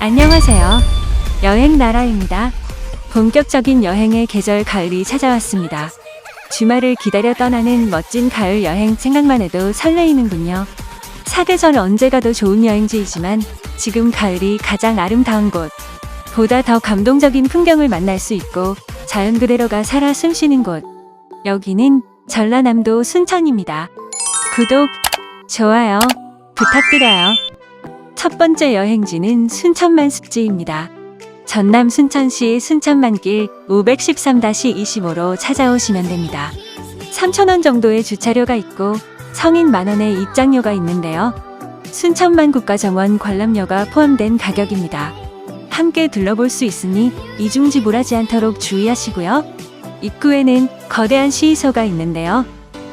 안녕하세요. 여행 나라입니다. 본격적인 여행의 계절 가을이 찾아왔습니다. 주말을 기다려 떠나는 멋진 가을 여행 생각만 해도 설레이는군요. 사계절 언제 가도 좋은 여행지이지만 지금 가을이 가장 아름다운 곳, 보다 더 감동적인 풍경을 만날 수 있고 자연 그대로가 살아 숨쉬는 곳. 여기는 전라남도 순천입니다. 구독, 좋아요 부탁드려요. 첫 번째 여행지는 순천만 습지입니다. 전남 순천시 순천만길 513-25로 찾아오시면 됩니다. 3,000원 정도의 주차료가 있고 성인 만원의 입장료가 있는데요. 순천만 국가정원 관람료가 포함된 가격입니다. 함께 둘러볼 수 있으니 이중지불 하지 않도록 주의하시고요. 입구에는 거대한 시위소가 있는데요.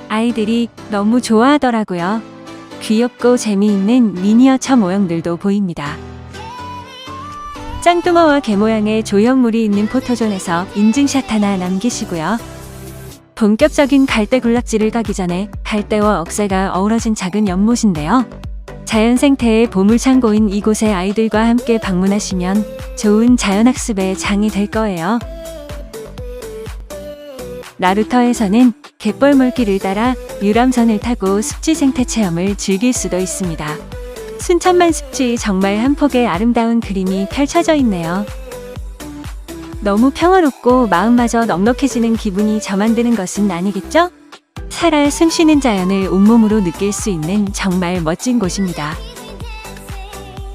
아이들이 너무 좋아하더라고요. 귀엽고 재미있는 미니어처 모형들도 보입니다. 짱뚱어와 개 모양의 조형물이 있는 포토존에서 인증샷 하나 남기시고요. 본격적인 갈대 군락지를 가기 전에 갈대와 억새가 어우러진 작은 연못인데요. 자연 생태의 보물창고인 이곳에 아이들과 함께 방문하시면 좋은 자연학습의 장이 될 거예요. 나루터에서는 갯벌 물길을 따라 유람선을 타고 습지 생태 체험을 즐길 수도 있습니다. 순천만 습지 정말 한 폭의 아름다운 그림이 펼쳐져 있네요. 너무 평화롭고 마음마저 넉넉해지는 기분이 저만 드는 것은 아니겠죠? 살아 숨쉬는 자연을 온몸으로 느낄 수 있는 정말 멋진 곳입니다.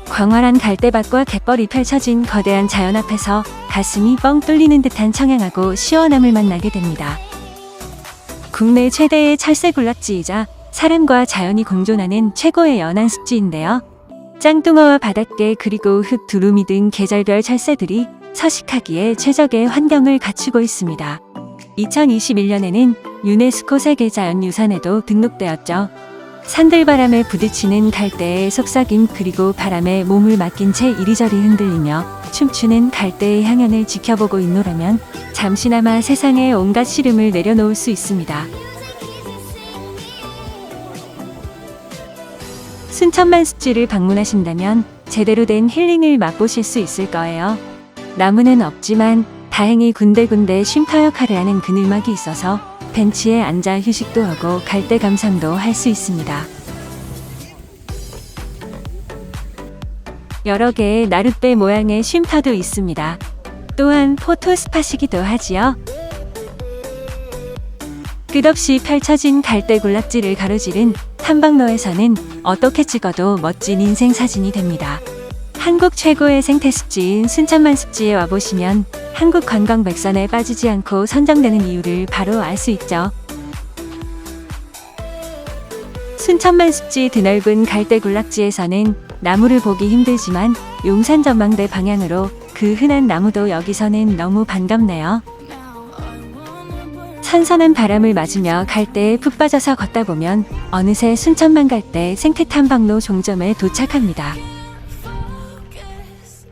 광활한 갈대밭과 갯벌이 펼쳐진 거대한 자연 앞에서 가슴이 뻥 뚫리는 듯한 청량하고 시원함을 만나게 됩니다. 국내 최대의 철새 군락지이자 사람과 자연이 공존하는 최고의 연안 습지인데요. 짱뚱어와 바닷개 그리고 흙 두루미 등 계절별 철새들이 서식하기에 최적의 환경을 갖추고 있습니다. 2021년에는 유네스코 세계자연유산에도 등록되었죠. 산들바람에 부딪히는 갈대의 속삭임 그리고 바람에 몸을 맡긴 채 이리저리 흔들리며 춤추는 갈대의 향연을 지켜보고 있노라면 잠시나마 세상의 온갖 시름을 내려놓을 수 있습니다. 순천만 습지를 방문하신다면 제대로 된 힐링을 맛보실 수 있을 거예요. 나무는 없지만 다행히 군데군데 쉼터 역할을 하는 그늘막이 있어서 벤치에 앉아 휴식도 하고 갈대 감상도 할 수 있습니다. 여러 개의 나룻배 모양의 쉼터도 있습니다. 또한 포토 스팟이기도 하지요. 끝없이 펼쳐진 갈대 군락지를 가로지른 탐방로에서는 어떻게 찍어도 멋진 인생 사진이 됩니다. 한국 최고의 생태 습지인 순천만 습지에 와보시면 한국 관광 백선에 빠지지 않고 선정되는 이유를 바로 알 수 있죠. 순천만 습지 드넓은 갈대 군락지에서는 나무를 보기 힘들지만 용산 전망대 방향으로 그 흔한 나무도 여기서는 너무 반갑네요. 선선한 바람을 맞으며 갈대에 푹 빠져서 걷다 보면 어느새 순천만 갈대 생태 탐방로 종점에 도착합니다.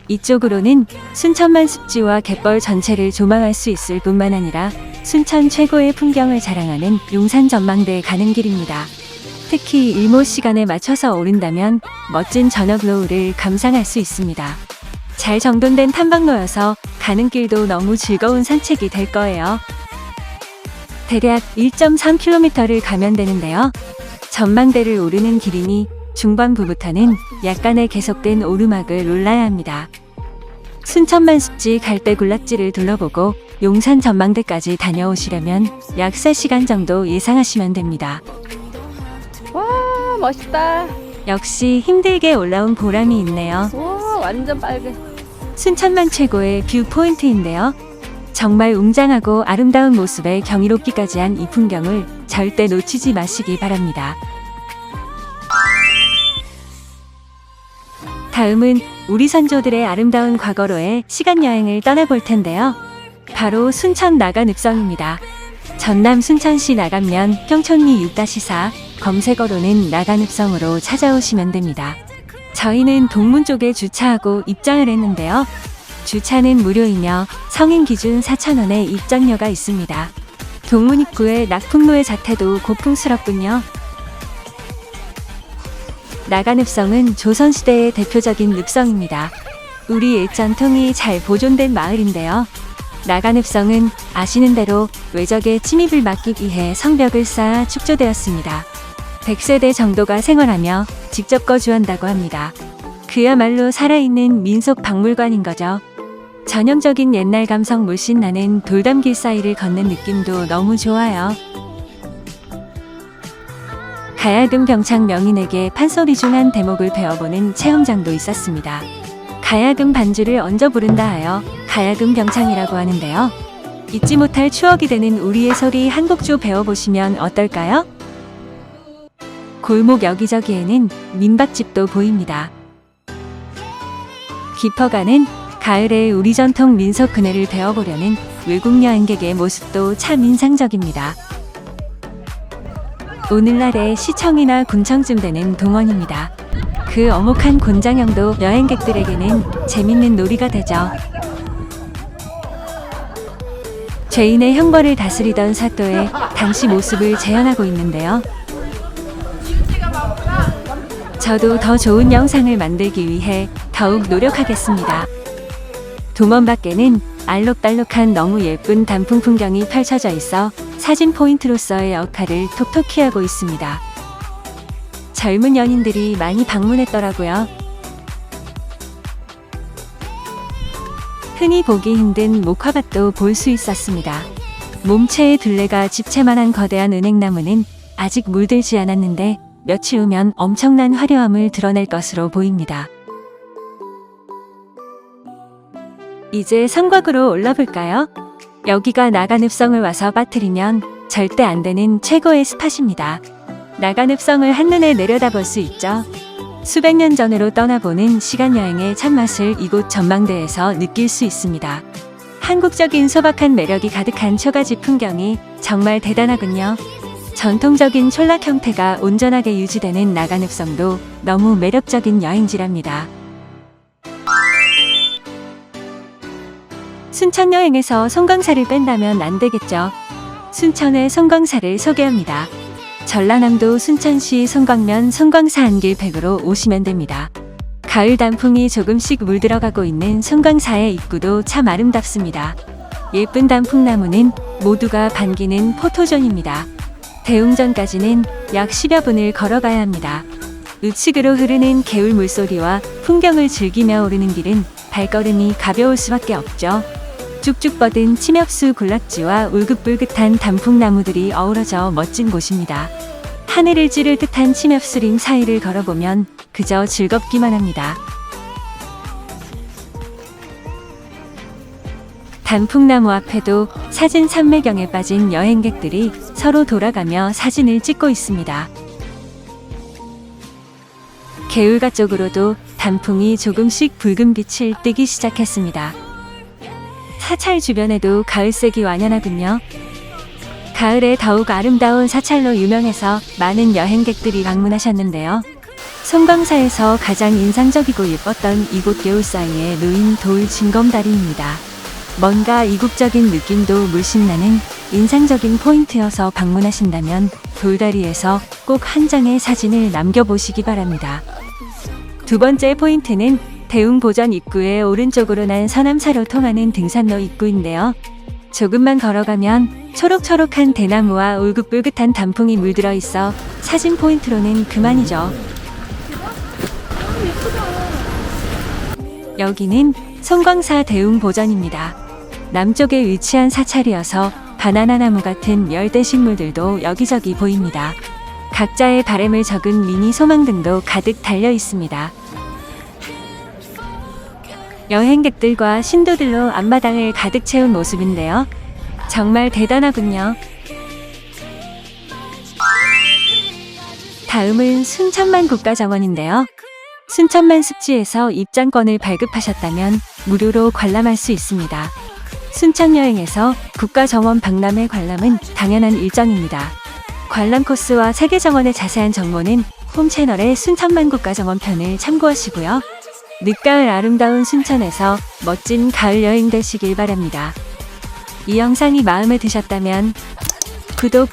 이쪽으로는 순천만 습지와 갯벌 전체를 조망할 수 있을 뿐만 아니라 순천 최고의 풍경을 자랑하는 용산 전망대에 가는 길입니다. 특히 일몰 시간에 맞춰서 오른다면 멋진 저녁 노을을 감상할 수 있습니다. 잘 정돈된 탐방로여서 가는 길도 너무 즐거운 산책이 될 거예요. 대략 1.3km를 가면 되는데요. 전망대를 오르는 길이니 중반부부터는 약간의 계속된 오르막을 올라야 합니다. 순천만 습지 갈대 군락지를 둘러보고 용산 전망대까지 다녀오시려면 약 3시간 정도 예상하시면 됩니다. 와 멋있다. 역시 힘들게 올라온 보람이 있네요. 와 완전 빨개. 순천만 최고의 뷰 포인트인데요. 정말 웅장하고 아름다운 모습에 경이롭기까지 한 이 풍경을 절대 놓치지 마시기 바랍니다. 다음은 우리 선조들의 아름다운 과거로의 시간 여행을 떠나볼 텐데요. 바로 순천 나간 읍성입니다. 전남 순천시 나간면 평촌리 6-4 검색어로는 나간읍성으로 찾아오시면 됩니다. 저희는 동문 쪽에 주차하고 입장을 했는데요. 주차는 무료이며 성인 기준 4,000원의 입장료가 있습니다. 동문 입구의 낙풍로의 자태도 고풍스럽군요. 나간읍성은 조선시대의 대표적인 읍성입니다. 우리 옛 전통이 잘 보존된 마을인데요. 나간읍성은 아시는 대로 외적의 침입을 막기 위해 성벽을 쌓아 축조되었습니다. 100세대 정도가 생활하며 직접 거주한다고 합니다. 그야말로 살아있는 민속 박물관인 거죠. 전형적인 옛날 감성 물씬 나는 돌담길 사이를 걷는 느낌도 너무 좋아요. 가야금 병창 명인에게 판소리 중한 대목을 배워보는 체험장도 있었습니다. 가야금 반주를 얹어 부른다 하여 가야금 병창이라고 하는데요. 잊지 못할 추억이 되는 우리의 소리 한 곡조 배워보시면 어떨까요? 골목 여기저기에는 민박집도 보입니다. 깊어가는 가을에 우리 전통 민속 그네를 배워보려는 외국 여행객의 모습도 참 인상적입니다. 오늘날의 시청이나 군청쯤 되는 동원입니다. 그 어묵한 곤장형도 여행객들에게는 재밌는 놀이가 되죠. 죄인의 형벌을 다스리던 사또의 당시 모습을 재현하고 있는데요. 저도 더 좋은 영상을 만들기 위해 더욱 노력하겠습니다. 도문 밖에는 알록달록한 너무 예쁜 단풍 풍경이 펼쳐져 있어 사진 포인트로서의 역할을 톡톡히 하고 있습니다. 젊은 연인들이 많이 방문했더라고요. 흔히 보기 힘든 목화밭도 볼 수 있었습니다. 몸체의 둘레가 집채만한 거대한 은행나무는 아직 물들지 않았는데 며칠 후면 엄청난 화려함을 드러낼 것으로 보입니다. 이제 성곽으로 올라볼까요? 여기가 나간읍성을 와서 빠뜨리면 절대 안 되는 최고의 스팟입니다. 나간읍성을 한눈에 내려다볼 수 있죠. 수백 년 전으로 떠나보는 시간 여행의 참맛을 이곳 전망대에서 느낄 수 있습니다. 한국적인 소박한 매력이 가득한 초가지 풍경이 정말 대단하군요. 전통적인 촌락 형태가 온전하게 유지되는 나간읍성도 너무 매력적인 여행지랍니다. 순천 여행에서 송광사를 뺀다면 안 되겠죠. 순천의 송광사를 소개합니다. 전라남도 순천시 송광면 송광사 안길 100으로 오시면 됩니다. 가을 단풍이 조금씩 물들어가고 있는 송광사의 입구도 참 아름답습니다. 예쁜 단풍나무는 모두가 반기는 포토존입니다. 대웅전까지는 약 10여 분을 걸어가야 합니다. 우측으로 흐르는 개울 물소리와 풍경을 즐기며 오르는 길은 발걸음이 가벼울 수밖에 없죠. 쭉쭉 뻗은 침엽수 군락지와 울긋불긋한 단풍나무들이 어우러져 멋진 곳입니다. 하늘을 찌를 듯한 침엽수림 사이를 걸어보면 그저 즐겁기만 합니다. 단풍나무 앞에도 사진 산매경에 빠진 여행객들이 서로 돌아가며 사진을 찍고 있습니다. 개울가 쪽으로도 단풍이 조금씩 붉은 빛을 띠기 시작했습니다. 사찰 주변에도 가을색이 완연하군요. 가을에 더욱 아름다운 사찰로 유명해서 많은 여행객들이 방문하셨는데요. 송광사에서 가장 인상적이고 예뻤던 이곳 사이에 놓인 돌 징검다리입니다. 뭔가 이국적인 느낌도 물씬 나는 인상적인 포인트여서 방문하신다면 돌다리에서 꼭 한 장의 사진을 남겨보시기 바랍니다. 두 번째 포인트는 대웅보전 입구의 오른쪽으로 난 서남사로 통하는 등산로 입구인데요. 조금만 걸어가면 초록초록한 대나무와 울긋불긋한 단풍이 물들어 있어 사진 포인트로는 그만이죠. 여기는 송광사 대웅보전입니다. 남쪽에 위치한 사찰이어서 바나나 나무 같은 열대 식물들도 여기저기 보입니다. 각자의 바램을 적은 미니 소망등도 가득 달려 있습니다. 여행객들과 신도들로 앞마당을 가득 채운 모습인데요. 정말 대단하군요. 다음은 순천만 국가정원인데요. 순천만 습지에서 입장권을 발급하셨다면 무료로 관람할 수 있습니다. 순천 여행에서 국가정원 박람회 관람은 당연한 일정입니다. 관람 코스와 세계 정원의 자세한 정보는 홈 채널의 순천만 국가정원 편을 참고하시고요. 늦가을 아름다운 순천에서 멋진 가을 여행 되시길 바랍니다. 이 영상이 마음에 드셨다면 구독,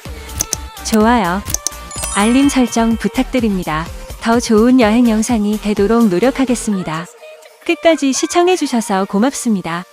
좋아요, 알림 설정 부탁드립니다. 더 좋은 여행 영상이 되도록 노력하겠습니다. 끝까지 시청해주셔서 고맙습니다.